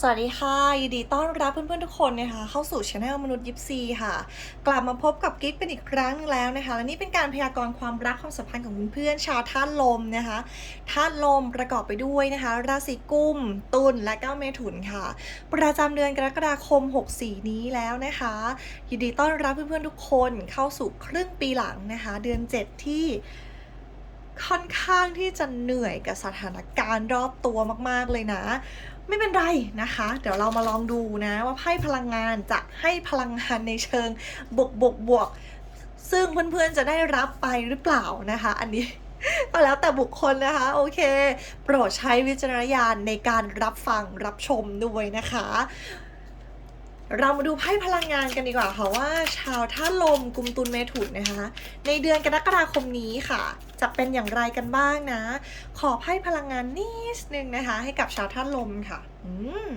สวัสดีค่ะยินดีต้อนรับเพื่อนๆทุกคนนะคะเข้าสู่ช anel มนุษย์ยิปซีค่ะ กลับมาพบกับกิ๊กเป็นอีกครั้งหนึงแล้วนะคะและนี่เป็นการพยากรณ์ความรักความสัมพันธ์ของเพื่อนๆชาวธาตุลมนะคะธาตุลมประกอบไปด้วยนะคะ ราศีกุม ตุลและก้าเมถุนค่ะ ประจำเดือนกรกฎาคม 64 นี้แล้วนะคะยินดีต้อนรับเพื่อนๆทุกคนเข้าสู่ครึ่งปีหลังนะคะ เดือน 7 ที่ค่อนข้างที่จะเหนื่อยกับสถานการณ์รอบตัวมากๆเลยนะ ไม่เป็นไรนะคะ เดี๋ยวเรามาลองดูนะว่าไพ่พลังงานจะให้พลังงานในเชิงบวกบวกบวกซึ่งเพื่อนๆจะได้รับไปหรือเปล่านะคะ อันนี้ก็แล้วแต่บุคคลนะคะ โอเค โปรดใช้วิจารณญาณในการรับฟังรับชมด้วยนะคะ เรามาดูไพ่พลังงานกันดีกว่าค่ะว่า ชาวท่าลมกุมตุลเมถุนนะคะ ในเดือนกรกฎาคมนี้ค่ะ จะเป็นอย่างไรกันบ้างนะ ขอไพ่พลังงานนิดนึงนะคะ ให้กับชาวท่าลมค่ะ อืม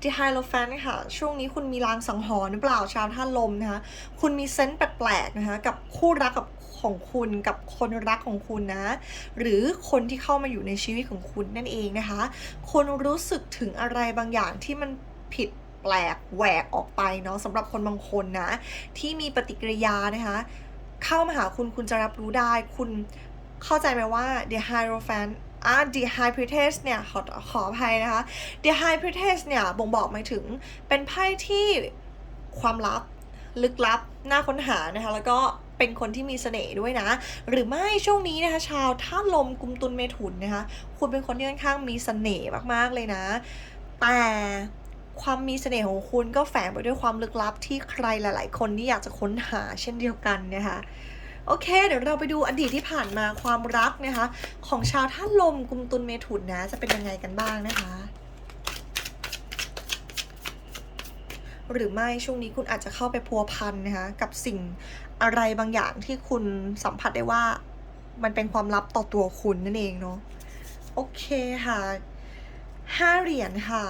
ดีไฮโลแฟนค่ะ ช่วงนี้คุณมีลางสังหรณ์หรือเปล่าชาวท่าลมนะคะ คุณมีเซนส์แปลกๆนะคะ กับคู่รักกับของคุณกับคนรักของคุณนะ หรือคนที่เข้ามาอยู่ในชีวิตของคุณนั่นเองนะคะคุณรู้สึกถึงอะไรบางอย่างที่มันผิด ปลกแหวกออกไปเนาะสำหรับคนบางคนนะ ที่มีปฏิกิริยานะคะ เข้ามาหาคุณคุณจะรับรู้ได้ คุณเข้าใจไหมว่า the hierophant อ่า the high priestess เนี่ยขอขออภัยนะคะ the high priestess เนี่ยบ่งบอกหมายถึงเป็นไพ่ที่ความลับลึกลับน่าค้นหานะคะ แล้วก็เป็นคนที่มีเสน่ห์ด้วยนะ หรือไม่ช่วงนี้นะคะชาวท่าลมกุมตุลเมถุนนะคะ คุณเป็นคนที่ค่อนข้างมีเสน่ห์มากๆเลยนะ แต่ ความมีเสน่ห์ของคุณก็แฝงไปด้วยความลึกลับที่ใครหลาย ๆ คนที่อยากจะค้นหาเช่นเดียวกันนะคะโอเค เดี๋ยวเราไปดูอดีตที่ผ่านมาความรักนะคะ ของชาวท่าตุลมกุมตุลเมถุนนะ จะเป็นยังไงกันบ้างนะคะ หรือไม่ช่วงนี้คุณอาจจะเข้าไปพัวพันนะคะกับสิ่งอะไรบางอย่างที่คุณสัมผัสได้ว่า มันเป็นความลับต่อตัวคุณนั่นเองเนาะโอเคค่ะห้าเหรียญค่ะ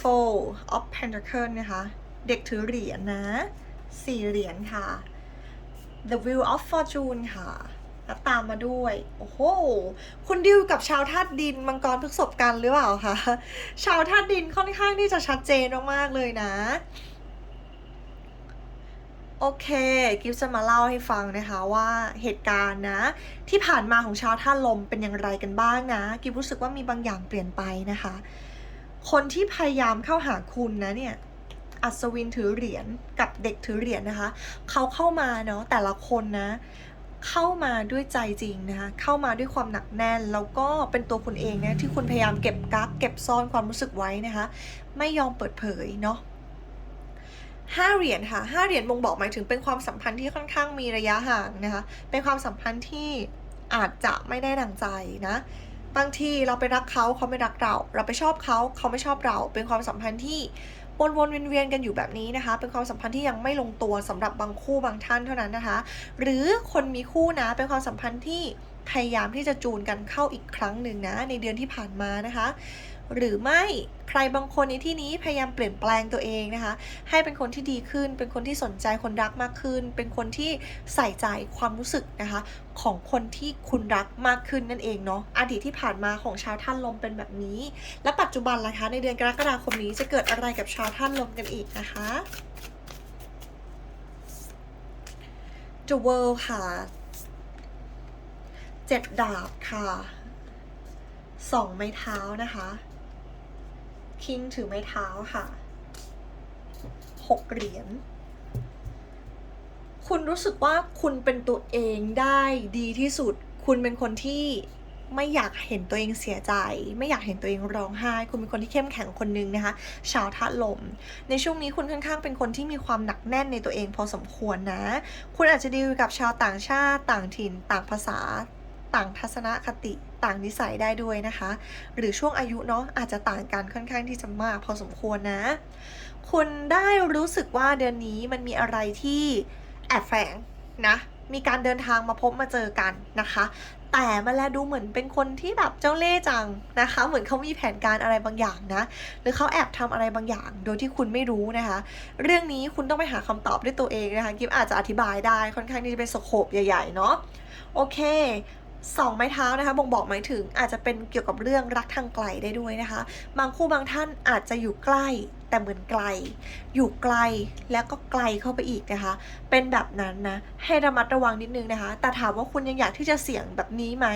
four of pentacle นะคะ เด็กถือเหรียญนะสี่เหรียญค่ะ the wheel of fortune ค่ะแล้วตามมาด้วย โอ้โห คุณดิวกับชาวธาตุดินมังกรพฤกษบกันหรือเปล่าคะ ชาวธาตุดินค่อนข้างที่จะชัดเจนมากๆเลยนะ โอเค กิฟจะมาเล่าให้ฟังนะคะว่าเหตุการณ์นะ ที่ผ่านมาของชาวท่าตุลมเป็นอย่างไรกันบ้างนะ กิฟรู้สึกว่ามีบางอย่างเปลี่ยนไปนะคะ คนที่พยายามเข้าหาคุณนะเนี่ยอัศวินถือเหรียญกับเด็กถือเหรียญนะคะ เขาเข้ามาเนาะแต่ละคนนะ เข้ามาด้วยใจจริงนะคะเข้ามาด้วยความหนักแน่น แล้วก็เป็นตัวคุณเองนะที่คุณพยายามเก็บกักเก็บซ่อนความรู้สึกไว้นะคะ ไม่ยอมเปิดเผยเนาะห้าเหรียญค่ะห้าเหรียญบ่งบอกหมายถึงเป็นความสัมพันธ์ที่ค่อนข้างมีระยะห่างนะคะ เป็นความสัมพันธ์ที่อาจจะไม่ได้ดังใจนะ บางทีเราไปรักเขาเขาไม่รักเรา เราไปชอบเขาเขาไม่ชอบเรา เป็นความสัมพันธ์ที่วนวนๆเวียนๆกันอยู่แบบนี้นะคะ เป็นความสัมพันธ์ที่ยังไม่ลงตัวสำหรับบางคู่บางท่านเท่านั้นนะคะ หรือคนมีคู่นะเป็นความสัมพันธ์ที่พยายามที่จะจูนกันเข้าอีกครั้งหนึ่งนะในเดือนที่ผ่านมานะคะ หรือไม่ใครบางคนในที่นี้พยายามเปลี่ยนแปลงตัวเองนะคะ ให้เป็นคนที่ดีขึ้น เป็นคนที่สนใจคนรักมากขึ้น เป็นคนที่ใส่ใจความรู้สึกนะคะ ของคนที่คุณรักมากขึ้นนั่นเองเนาะอดีตที่ผ่านมาของชาวท่านลมเป็นแบบนี้ และปัจจุบันล่ะคะ ในเดือนกรกฎาคมนี้จะเกิดอะไรกับชาวท่านลมกันอีกนะคะ The World ค่ะเจ็ดดาบค่ะสองไม้เท้านะคะ คิงถือไม้เท้าค่ะหกเหรียญคุณรู้สึกว่าคุณเป็นตัวเองได้ดีที่สุด คุณเป็นคนที่ไม่อยากเห็นตัวเองเสียใจ ไม่อยากเห็นตัวเองร้องไห้ คุณเป็นคนที่เข้มแข็งคนนึงนะคะ ชาวธาตุลม ในช่วงนี้คุณค่อนข้างเป็นคนที่มีความหนักแน่นในตัวเองพอสมควรนะ คุณอาจจะดีลกับชาวต่างชาติ ต่างถิ่น ต่างภาษา ต่างทัศนคติ ต่างนิสัยได้ด้วยนะคะ หรือช่วงอายุเนาะอาจจะต่างกันค่อนข้างที่จะมากพอสมควรนะ คุณได้รู้สึกว่าเดือนนี้มันมีอะไรที่แอบแฝงนะ มีการเดินทางมาพบมาเจอกันนะคะ แต่มาแลดูเหมือนเป็นคนที่แบบเจ้าเล่ห์จังนะคะ เหมือนเขามีแผนการอะไรบางอย่างนะ หรือเขาแอบทำอะไรบางอย่าง โดยที่คุณไม่รู้นะคะ เรื่องนี้คุณต้องไปหาคำตอบด้วยตัวเองนะคะ กิฟอาจจะอธิบายได้ค่อนข้างที่จะเป็นสโคปใหญ่ๆเนาะ โอเค สองไม้เท้านะคะบ่งบอกหมายถึงอาจจะเป็นเกี่ยวกับเรื่องรักทางไกลได้ด้วยนะคะ บางคู่บางท่านอาจจะอยู่ใกล้แต่เหมือนไกล อยู่ไกลแล้วก็ไกลเข้าไปอีกนะคะ เป็นแบบนั้นนะให้ระมัดระวังนิดนึงนะคะ แต่ถามว่าคุณยังอยากที่จะเสี่ยงแบบนี้ไหม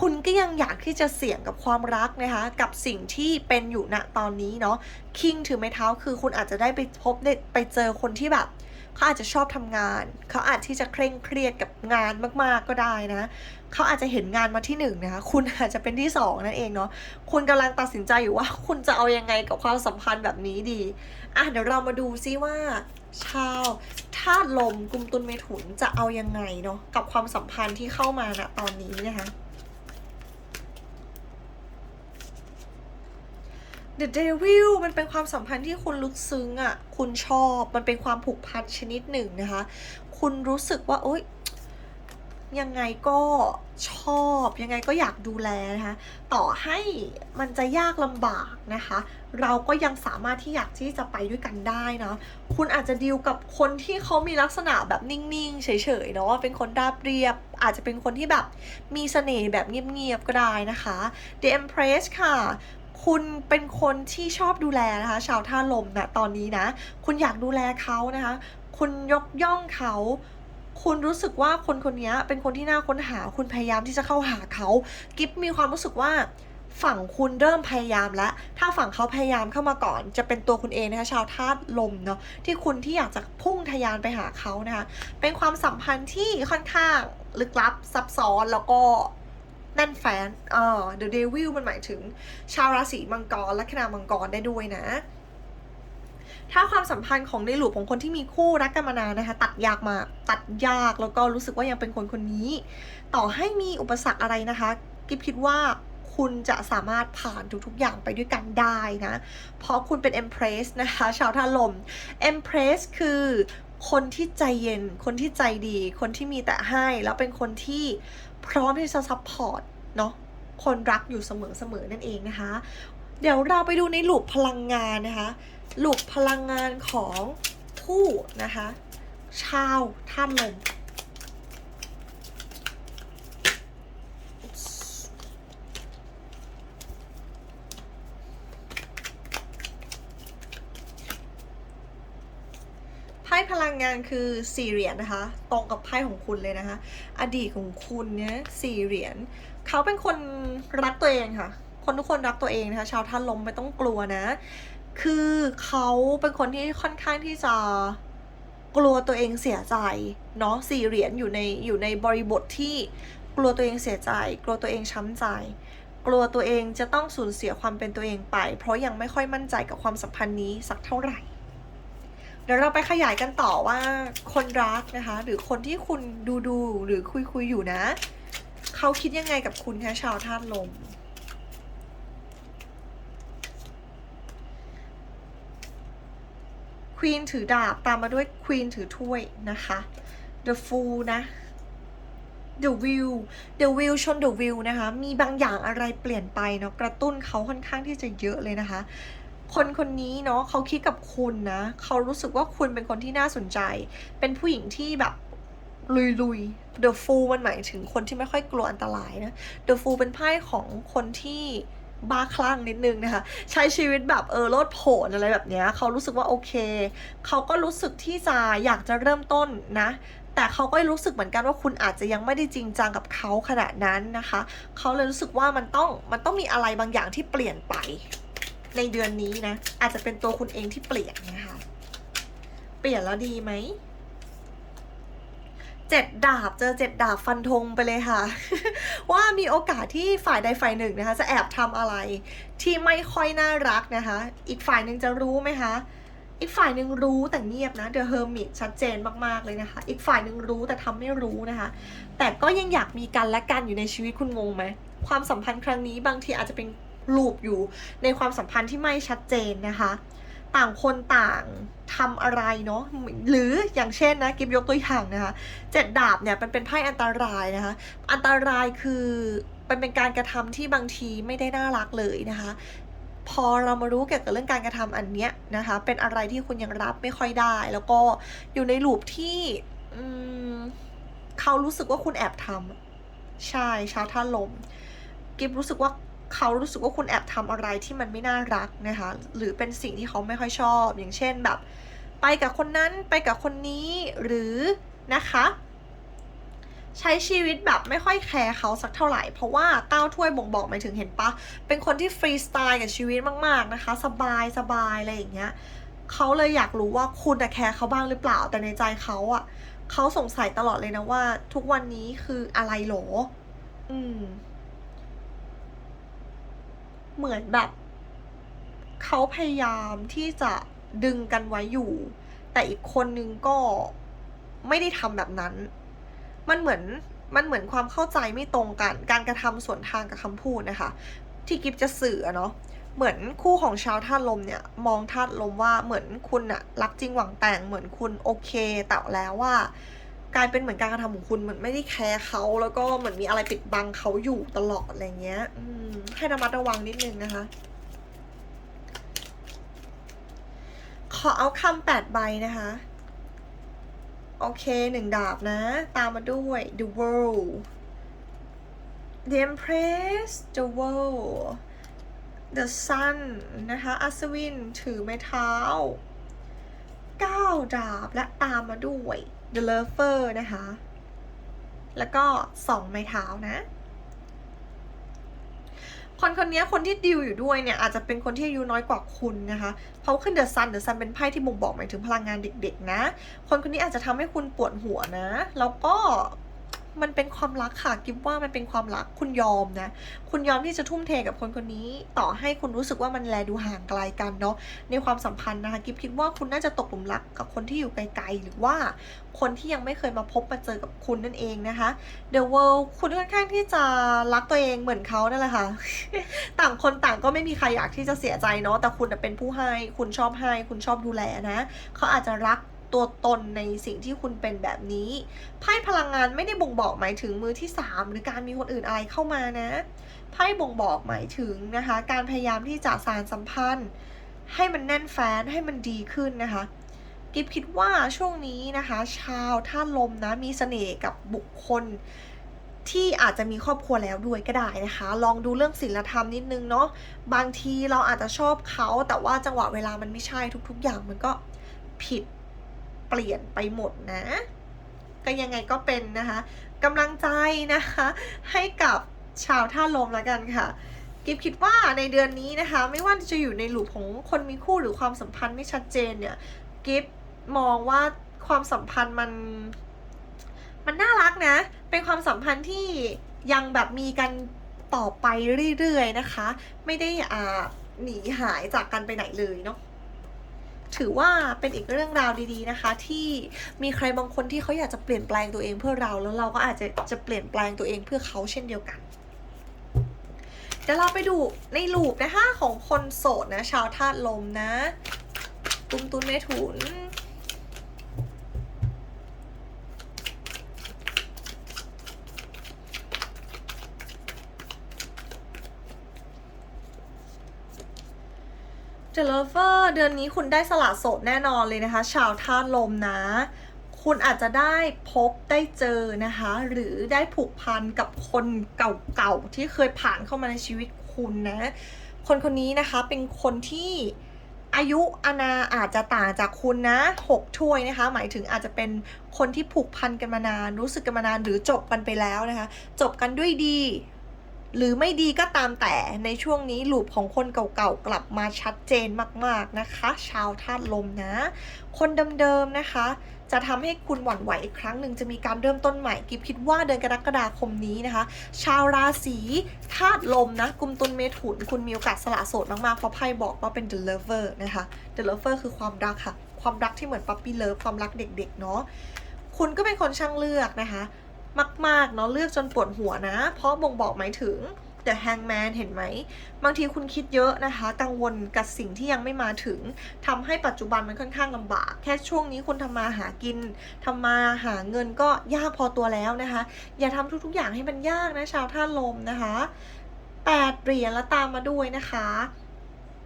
คุณก็ยังอยากที่จะเสี่ยงกับความรักนะคะ กับสิ่งที่เป็นอยู่ณตอนนี้เนาะคิงถือไม้เท้าคือคุณอาจจะได้ไปพบได้ไปเจอคนที่แบบเขาอาจจะชอบทำงาน เขาอาจที่จะเคร่งเครียดกับงานมากๆก็ได้นะ เขาอาจจะเห็นงานมาที่หนึ่งนะคะคุณอาจจะเป็นที่สองนั่นเองเนาะคุณกำลังตัดสินใจอยู่ว่าคุณจะเอายังไงกับความสัมพันธ์แบบนี้ดีอะเดี๋ยวเรามาดูซิว่า ชาวธาตุลมกุมตุนเมถุนจะเอายังไงเนาะกับความสัมพันธ์ที่เข้ามาณตอนนี้นะคะ The Devil มันเป็นความสัมพันธ์ที่คุณลึกซึ้งอะ่ะ คุณชอบ มันเป็นความผูกพันชนิดหนึ่งนะคะ คุณรู้สึกว่า โอ๊ย ยังไงก็ชอบยังไงก็อยากดูแลนะคะต่อให้มันจะยากลำบากนะคะ เราก็ยังสามารถที่อยากที่จะไปด้วยกันได้เนาะคุณอาจจะดีลกับคนที่เขามีลักษณะแบบนิ่งๆเฉยๆเนาะเป็นคนราบเรียบ อาจจะเป็นคนที่แบบมีเสน่ห์แบบเงียบๆก็ได้นะคะ The Empress ค่ะคุณเป็นคนที่ชอบดูแลนะคะ ชาวท่าลมนะตอนนี้นะ คุณอยากดูแลเขานะคะ คุณยกย่องเขา คุณรู้สึกว่าคนคนนี้เป็นคนที่น่าค้นหา คุณพยายามที่จะเข้าหาเขา กิฟมีความรู้สึกว่าฝั่งคุณเริ่มพยายามแล้ว ถ้าฝั่งเขาพยายามเข้ามาก่อน จะเป็นตัวคุณเองนะคะชาวธาตุลมเนาะที่คุณที่อยากจะพุ่งทะยานไปหาเขานะคะ เป็นความสัมพันธ์ที่ค่อนข้างลึกลับซับซ้อนแล้วก็แน่นแฟนเอ่อ The Devil มันหมายถึง ชาวราศีมังกรและคณามังกรได้ด้วยนะ ถ้าความสัมพันธ์ของในหลูของคนที่มีคู่รักกันมานานนะคะ ตัดยากมาตัดยากแล้วก็รู้สึกว่ายังเป็นคนคนนี้ ต่อให้มีอุปสรรคอะไรนะคะ กิฟคิดว่าคุณจะสามารถผ่านทุกๆอย่างไปด้วยกันได้นะ เพราะคุณเป็น Empress นะคะ ชาวท่าลม Empress คือคนที่ใจเย็น คนที่ใจดี คนที่มีแต่ให้ แล้วเป็นคนที่พร้อมที่จะซัพพอร์ตเนาะ คนรักอยู่เสมอๆนั่นเองนะคะ เดี๋ยวเราไปดูในหลูปพลังงานนะคะ ลูปพลังงานของผู้นะคะ ชาวท่านลมไพ่พลังงานคือสี่เหรียญนะคะ ตรงกับไพ่ของคุณเลยนะคะ อดีตของคุณเนี่ยสี่เหรียญเขาเป็นคนรักตัวเองค่ะ คนทุกคนรักตัวเองนะคะ ชาวท่านลมไม่ต้องกลัวนะ คือเขาเป็นคนที่ค่อนข้างที่จะกลัวตัวเองเสียใจเนาะสี่เหรียญอยู่ในอยู่ในบริบทที่กลัวตัวเองเสียใจ กลัวตัวเองช้ำใจ กลัวตัวเองจะต้องสูญเสียความเป็นตัวเองไป เพราะยังไม่ค่อยมั่นใจกับความสัมพันธ์นี้สักเท่าไหร่เดี๋ยวเราไปขยายกันต่อว่าคนรักนะคะ หรือคนที่คุณดูดูหรือคุยคุยอยู่นะ เขาคิดยังไงกับคุณคะชาวธาตุลม ควีนถือดาบตามมาด้วยควีนถือถ้วยนะคะ The Fool นะ The Wheel The Wheel ชน The Wheel นะคะ มีบางอย่างอะไรเปลี่ยนไปเนาะกระตุ้นเขาค่อนข้างที่จะเยอะเลยนะคะ คนคนนี้เนาะเขาคิดกับคุณนะ เขารู้สึกว่าคุณเป็นคนที่น่าสนใจ เป็นผู้หญิงที่แบบลุยๆ The Fool มันหมายถึงคนที่ไม่ค่อยกลัวอันตรายนะ The Fool เป็นไพ่ของคนที่ บ้าคลั่งนิดนึงนะคะ ใช้ชีวิตแบบเออโลดโผนอะไรแบบเนี้ยเขารู้สึกว่าโอเค เขาก็รู้สึกที่จะอยากจะเริ่มต้นนะ แต่เขาก็รู้สึกเหมือนกันว่าคุณอาจจะยังไม่ได้จริงจังกับเขาขนาดนั้นนะคะ เขาเลยรู้สึกว่ามันต้องมันต้องมีอะไรบางอย่างที่เปลี่ยนไป ในเดือนนี้นะ อาจจะเป็นตัวคุณเองที่เปลี่ยนนะคะ เปลี่ยนแล้วดีไหม เจ็ดดาบเจอเจ็ดดาบฟันธงไปเลยค่ะ ว่ามีโอกาสที่ฝ่ายใดฝ่ายหนึ่งนะคะ จะแอบทำอะไร ที่ไม่ค่อยน่ารักนะคะ อีกฝ่ายหนึ่งจะรู้ไหมคะอีกฝ่ายหนึ่งรู้แต่เงียบนะ The Hermit ชัดเจนมากๆเลยนะคะ อีกฝ่ายหนึ่งรู้แต่ทำไม่รู้นะคะ แต่ก็ยังอยากมีกันและกันอยู่ในชีวิตคุณงงไหมความสัมพันธ์ครั้งนี้บางทีอาจจะเป็นลูปอยู่ในความสัมพันธ์ที่ไม่ชัดเจนนะคะ ต่างคนต่างทำอะไรเนาะหรืออย่างเช่นนะกิฟยกตัวอย่างนะคะเจ็ดดาบเนี่ยมันเป็นไพ่อันตรายนะคะ อันตรายคือมันเป็นการกระทำที่บางทีไม่ได้น่ารักเลยนะคะ พอเรามารู้เกี่ยวกับเรื่องการกระทำอันเนี้ยนะคะ เป็นอะไรที่คุณยังรับไม่ค่อยได้ แล้วก็อยู่ในลูปที่อืมเขารู้สึกว่าคุณแอบทำใช่ชาท่าลม กิฟรู้สึกว่า เขารู้สึกว่าคุณแอบทำอะไรที่มันไม่น่ารักนะคะ หรือเป็นสิ่งที่เขาไม่ค่อยชอบ อย่างเช่นแบบ ไปกับคนนั้นไปกับคนนี้หรือนะคะ ใช้ชีวิตแบบไม่ค่อยแคร์เขาสักเท่าไหร่ เพราะว่าก้าถ้วยบ่งบอกหมายถึงเห็นปะเป็นคนที่ฟรีสไตล์กับชีวิตมากๆนะคะ สบายสบายอะไรอย่างเงี้ยเขาเลยอยากรู้ว่าคุณแคร์เขาบ้างหรือเปล่าแต่ในใจเขาอะเขาสงสัยตลอดเลยนะว่า ทุกวันนี้คืออะไรหรออืม เหมือนแบบ เขาพยายามที่จะดึงกันไว้อยู่ แต่อีกคนนึงก็ไม่ได้ทำแบบนั้น มันเหมือนมันเหมือนความเข้าใจไม่ตรงกัน การกระทำสวนทางกับคำพูดนะคะ ที่กิฟจะสื่อเนาะเหมือนคู่ของชาวธาตุลมเนี่ยมองธาตุลมว่าเหมือนคุณอะรักจริงหวังแต่งเหมือนคุณโอเค แต่แล้วว่า กลายเป็นเหมือนการกระทำของคุณเหมือนไม่ได้แคร์เขาแล้วก็เหมือนมีอะไรปิดบังเขาอยู่ตลอดอะไรเงี้ยให้ระมัดระวังนิดนึงนะคะ ขอเอาคำแปดใบนะคะ โอเคหนึ่งดาบนะ ตามมาด้วย the world the empress the world the sun นะคะ อัศวิน ถือไม้เท้าเก้าดาบและตามมาด้วย the lover นะคะ แล้วก็สองไม้เท้านะคนคนนี้คนที่ดิวอยู่ด้วยเนี่ยอาจจะเป็นคนที่อายุน้อยกว่าคุณนะคะเพราะขึ้นเดอะซันเดอะซันเป็นไพ่ที่บ่งบอกหมายถึงพลังงานเด็กๆนะ คนคนนี้อาจจะทำให้คุณปวดหัวนะ แล้วก็ มันเป็นความรักค่ะกิฟว่ามันเป็นความรักคุณยอมนะ คุณยอมที่จะทุ่มเทกับคนคนนี้ ต่อให้คุณรู้สึกว่ามันแลดูห่างไกลกันเนาะในความสัมพันธ์นะคะกิฟคิดว่าคุณน่าจะตกหลุมรักกับคนที่อยู่ไกลๆ หรือว่าคนที่ยังไม่เคยมาพบมาเจอกับคุณนั่นเองนะคะ The World คุณค่อนข้างที่จะรักตัวเองเหมือนเขานั่นแหละค่ะ ต่างคนต่างก็ไม่มีใครอยากที่จะเสียใจเนาะแต่คุณเป็นผู้ให้ คุณชอบให้ คุณชอบดูแลนะเขาอาจจะรัก ตัวตนในสิ่งที่คุณเป็นแบบนี้ไพ่พลังงานไม่ได้บ่งบอกหมายถึงมือที่สามหรือการมีคนอื่นอะไรเข้ามานะไพ่บ่งบอกหมายถึงนะคะ การพยายามที่จะสานสัมพันธ์ ให้มันแน่นแฟ้นให้มันดีขึ้นนะคะกิฟคิดว่าช่วงนี้นะคะ ชาวท่าลมนะมีเสน่ห์กับบุคคลที่อาจจะมีครอบครัวแล้วด้วยก็ได้นะคะ ลองดูเรื่องศีลธรรมนิดนึงเนาะบางทีเราอาจจะชอบเขา แต่ว่าจังหวะเวลามันไม่ใช่ทุก ๆ อย่างมันก็ผิด เปลี่ยนไปหมดนะ ก็ยังไงก็เป็นนะคะกำลังใจนะคะ ให้กับชาวท่าลมแล้วกันค่ะกิฟคิดว่าในเดือนนี้นะคะ ไม่ว่าจะอยู่ในหลูปของคนมีคู่หรือความสัมพันธ์ไม่ชัดเจนเนี่ยกิฟมองว่าความสัมพันธ์มัน มันน่ารักนะ เป็นความสัมพันธ์ที่ยังแบบมีกันต่อไปเรื่อยๆนะคะ ไม่ได้อ่าหนีหายจากกันไปไหนเลยเนาะ ถือว่าเป็นอีกเรื่องราวดีๆนะคะ ที่มีใครบางคนที่เขาอยากจะเปลี่ยนแปลงตัวเองเพื่อเราแล้วเราก็อาจจะจะเปลี่ยนแปลงตัวเองเพื่อเขาเช่นเดียวกันเดี๋ยวเราไปดูในลูปนะคะของคนโสดนะ ชาวธาตุลมนะ ตุ้มตุ้นเมถุน เจลเฟอร์เดือนนี้คุณได้สละโสดแน่นอนเลยนะคะ ชาวธาตุลมนะ คุณอาจจะได้พบได้เจอนะคะ หรือได้ผูกพันกับคนเก่าๆ ที่เคยผ่านเข้ามาในชีวิตคุณนะ คนคนนี้นะคะเป็นคนที่อายุอานาอาจจะต่างจากคุณนะหกถ้วยนะคะ หมายถึงอาจจะเป็นคนที่ผูกพันกันมานาน รู้สึกกันมานานหรือจบกันไปแล้วนะคะ จบกันด้วยดี หรือไม่ดีก็ตามแต่ในช่วงนี้หลูปของคนเก่าๆกลับมาชัดเจนมากๆนะคะ ชาวธาตุลมนะ คนเดิมๆนะคะ จะทำให้คุณหวั่นไหวอีกครั้งหนึ่งจะมีการเริ่มต้นใหม่กิฟคิดว่าเดือนกรกฎาคมนี้นะคะ ชาวราศีธาตุลมนะกุมตุลเมถุนคุณมีโอกาสสละโสดมากๆเพราะไพ่บอกว่าเป็น the lover นะคะ the lover คือความรักค่ะ ความรักที่เหมือนปั๊ปปี้เลิฟความรักเด็กๆเนาะคุณก็เป็นคนช่างเลือกนะคะ มากๆเนาะเลือกจนปวดหัวนะ เพราะบ่งบอกหมายถึง The Hangman เห็นไหม บางทีคุณคิดเยอะนะคะ กังวลกับสิ่งที่ยังไม่มาถึงทำให้ปัจจุบันมันค่อนข้างลำบาก แค่ช่วงนี้คุณทำมาหากินทำมาหาเงินก็ยากพอตัวแล้วนะคะ อย่าทำทุกๆอย่างให้มันยากนะชาวท่าตุลมนะคะแปดเหรียญแล้วตามมาด้วยนะคะ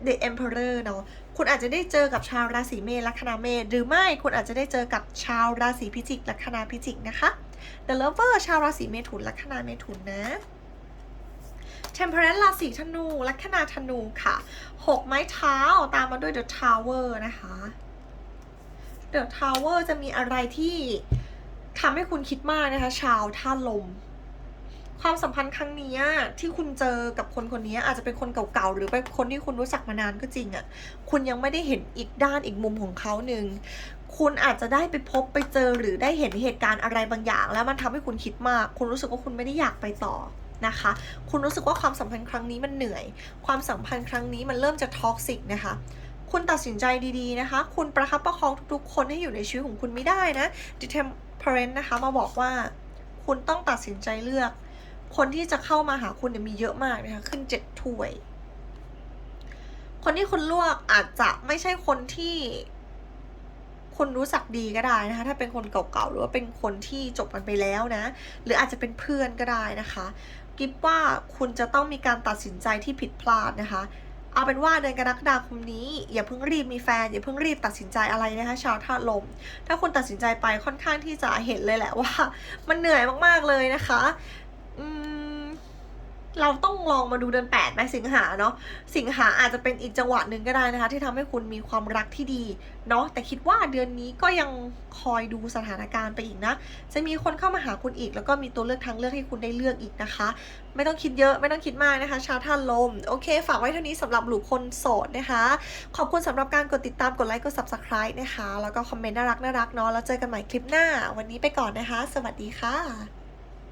The Emperor เนาะคุณอาจจะได้เจอกับชาวราศีเมษลัคนาเมษหรือไม่คุณอาจจะได้เจอกับชาวราศีพิจิกลัคนาพิจิกนะคะ The Lover ชาวราศีเมถุนลัคนาเมถุนนะ Temperance ราศีธนูลัคนาธนูค่ะหกไม้เท้าตามมาด้วย The Tower นะคะ The Tower จะมีอะไรที่ทำให้คุณคิดมากนะคะ ชาวท่าลม ความสัมพันธ์ครั้งนี้ที่คุณเจอกับคนคนนี้อาจจะเป็นคนเก่าๆหรือเป็นคนที่คุณรู้จักมานานก็จริงอะ่ะคุณยังไม่ได้เห็นอีกด้านอีกมุมของเขาหนึ่งคุณอาจจะได้ไปพบไปเจอหรือได้เห็นเหตุการณ์อะไรบางอย่าง แล้วมันทำให้คุณคิดมาก คุณรู้สึกว่าคุณไม่ได้อยากไปต่อนะคะ คุณรู้สึกว่าความสัมพันธ์ครั้งนี้มันเหนื่อย ความสัมพันธ์ครั้งนี้มันเริ่มจะท็อกซิกนะคะคุณตัดสินใจดีๆนะคะ คุณประคับประคองทุกๆ คนให้อยู่ในชีวิตของคุณไม่ได้นะ The Temperance นะคะมาบอกว่า คุณต้องตัดสินใจเลือก คนที่จะเข้ามาหาคุณเนี่ยมีเยอะมากนะคะขึ้นเจ็ดถ้วย คนที่คุณลือกอาจจะไม่ใช่คนที่คุณรู้จักดีก็ได้นะคะ ถ้าเป็นคนเก่าๆหรือว่าเป็นคนที่จบกันไปแล้วนะ หรืออาจจะเป็นเพื่อนก็ได้นะคะกิฟว่าคุณจะต้องมีการตัดสินใจที่ผิดพลาดนะคะ เอาเป็นว่าเดือนกรกฎาคมนี้ อย่าเพิ่งรีบมีแฟนอย่าเพิ่งรีบตัดสินใจอะไรนะคะชาวธาตุลม ถ้าคุณตัดสินใจไปค่อนข้างที่จะเห็นเลยแหละว่า มันเหนื่อยมากๆเลยนะคะ เราต้องลองมาดูเดือน8ไหมสิงหาเนาะสิงหาอาจจะเป็นอีกจังหวะหนึ่งก็ได้นะคะ ที่ทำให้คุณมีความรักที่ดีเนาะแต่คิดว่าเดือนนี้ก็ยังคอยดูสถานการณ์ไปอีกนะ จะมีคนเข้ามาหาคุณอีก แล้วก็มีตัวเลือกทางเลือกให้คุณได้เลือกอีกนะคะ ไม่ต้องคิดเยอะไม่ต้องคิดมากนะคะ ชาท่านลม โอเค ฝากไว้เท่านี้สำหรับหลูคนโสดนะคะ ขอบคุณสำหรับการกดติดตามกดไลค์กด subscribe นะคะ แล้วก็คอมเมนต์น่ารักน่ารักเนาะแล้วเจอกันใหม่คลิปหน้า วันนี้ไปก่อนนะคะ สวัสดีค่ะ